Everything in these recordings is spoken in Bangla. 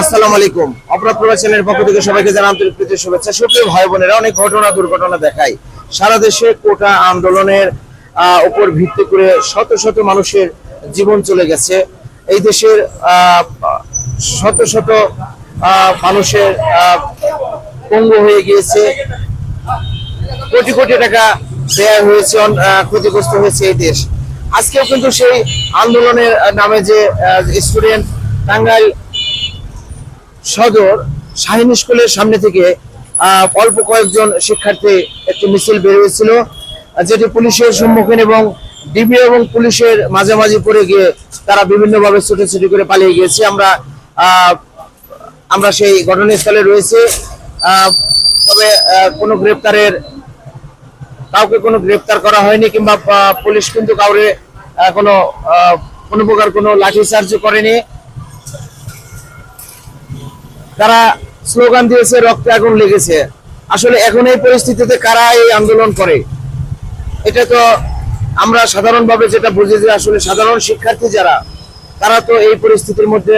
আসসালামু আলাইকুম। অপরাধ পক্ষ থেকে সবাইকে প্রীতি শুভেচ্ছা। সুপ্রিয় ভাই বোনেরা, অনেক ঘটনা দুর্ঘটনা দেখায়। সারা দেশে কোটা আন্দোলনের উপর ভিত্তি করে শত শত মানুষের জীবন চলে গেছে। এই দেশের শত শত মানুষের পঙ্গু হয়ে গিয়েছে। কোটি কোটি টাকা ব্যয় হয়েছে ক্ষতিগ্রস্ত হয়েছে এই দেশ। আজকেও কিন্তু সেই আন্দোলনের নামে যে স্টুডেন্ট টাঙ্গাইল সদর শাহিন স্কুলের সামনে থেকে অল্প কয়েকজন শিক্ষার্থী একটি মিছিল বের হয়েছিল, যেটি পুলিশের সম্মুখীন এবং ডিবি এবং পুলিশের মাঝামাঝি পড়ে গিয়ে তারা বিভিন্নভাবে ছুটোছুটি করে পালিয়ে গিয়েছে। আমরা আমরা সেই ঘটনাস্থলে রয়েছে। তবে কোনো গ্রেপ্তারের, কাউকে কোনো গ্রেপ্তার করা হয়নি কিংবা পুলিশ কিন্তু কাউরে কোনো কোনো প্রকার কোনো লাঠিচার্জ করেনি। তারা স্লোগান দিয়েছে, রক্তে আগুন লেগেছে। আসলে এখন এই পরিস্থিতিতে কারা এই আন্দোলন করে? এটা তো আমরা সাধারণভাবে যেটা বুঝি যে আসলে সাধারণ শিক্ষার্থী যারা, তারা তো এই পরিস্থিতির মধ্যে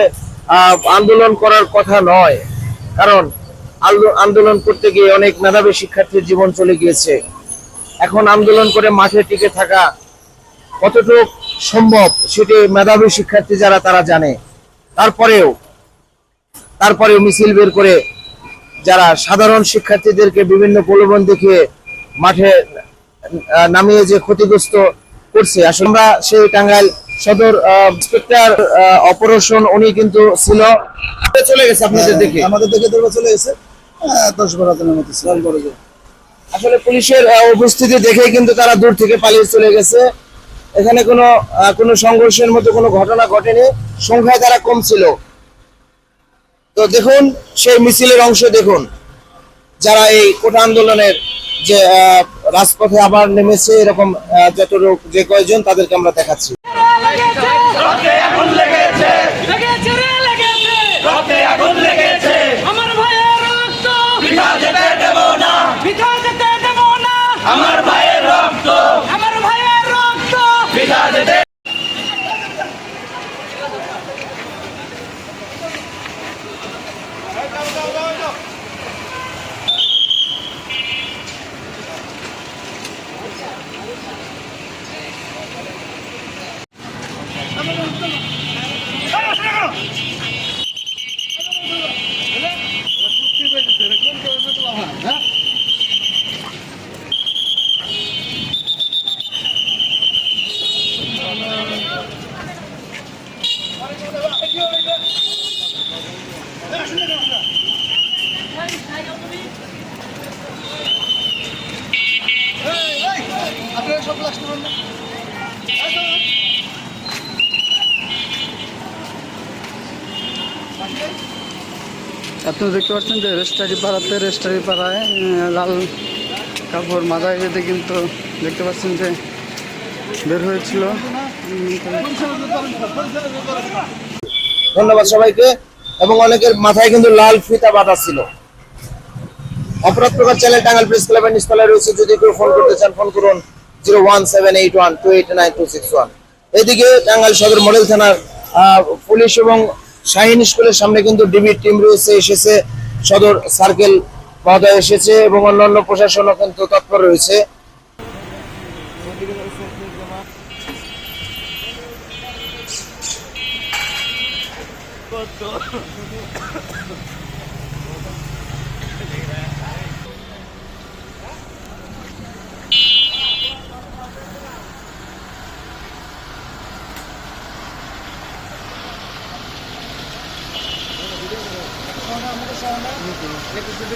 আন্দোলন করার কথা নয়। কারণ আন্দোলন করতে গিয়ে অনেক মেধাবী শিক্ষার্থীর জীবন চলে গিয়েছে। এখন আন্দোলন করে মাঠে টিকে থাকা কতটুকু সম্ভব সেটি মেধাবী শিক্ষার্থী যারা, তারা জানে। তারপরেও তারপরে মিছিল বের করে যারা সাধারণ শিক্ষার্থীদেরকে বিভিন্ন প্রলোভন দেখিয়ে মাঠে নামিয়ে যে ক্ষতিগ্রস্ত করছে। আসলে আমরা সেই টাঙ্গাইল সদর ইন্সপেক্টর অপারেশন, উনি কিন্তু ছিল। চলে গেছে আপনাদের দেখে। আমাদের দেখে চলে গেছে। দশ বারো আসলে পুলিশের উপস্থিতি দেখেই কিন্তু তারা দূর থেকে পালিয়ে চলে গেছে। এখানে কোনো কোনো সংঘর্ষের মতো কোনো ঘটনা ঘটেনি। সংখ্যায় তারা কম ছিল। তো দেখুন, সেই মিছিলের অংশ দেখুন। যারা এই কোটা আন্দোলনের যে রাজপথে আবার নেমেছে, এরকম যত লোক, যে কয়জন, তাদেরকে আমরা দেখাচ্ছি। Hey, hey! Abre el soplaste, ¿no? আপনারা দেখতে পাচ্ছেন যে রেস্টারি পাড়াতে, রেস্টারি পাড়ায় লাল কাপড় মাথায় বেঁধে কিন্তু দেখতে পাচ্ছেন যে বের হয়েছিল। ধন্যবাদ সবাইকে। এবং অনেকের মাথায় কিন্তু লাল ফিতা বাঁধা ছিল। অপরাধ প্রকার চ্যানেল টাঙ্গাল প্রেস ক্লাবের নিচতলায় রয়েছে। যদি কেউ ফোন করতে চান, ফোন করুন। Zero one seven eight one two eight nine two six one. এদিকে টাঙ্গাইল সদর মডেল থানার পুলিশ এবং শাহিন স্কুলের সামনে কিন্তু ডিবির টিম রয়েছে, এসেছে। সদর সার্কেল মহোদয় এসেছে এবং অন্যান্য প্রশাসনও কিন্তু তৎপর রয়েছে। কত সমস্যা হয় না একটু ছুটি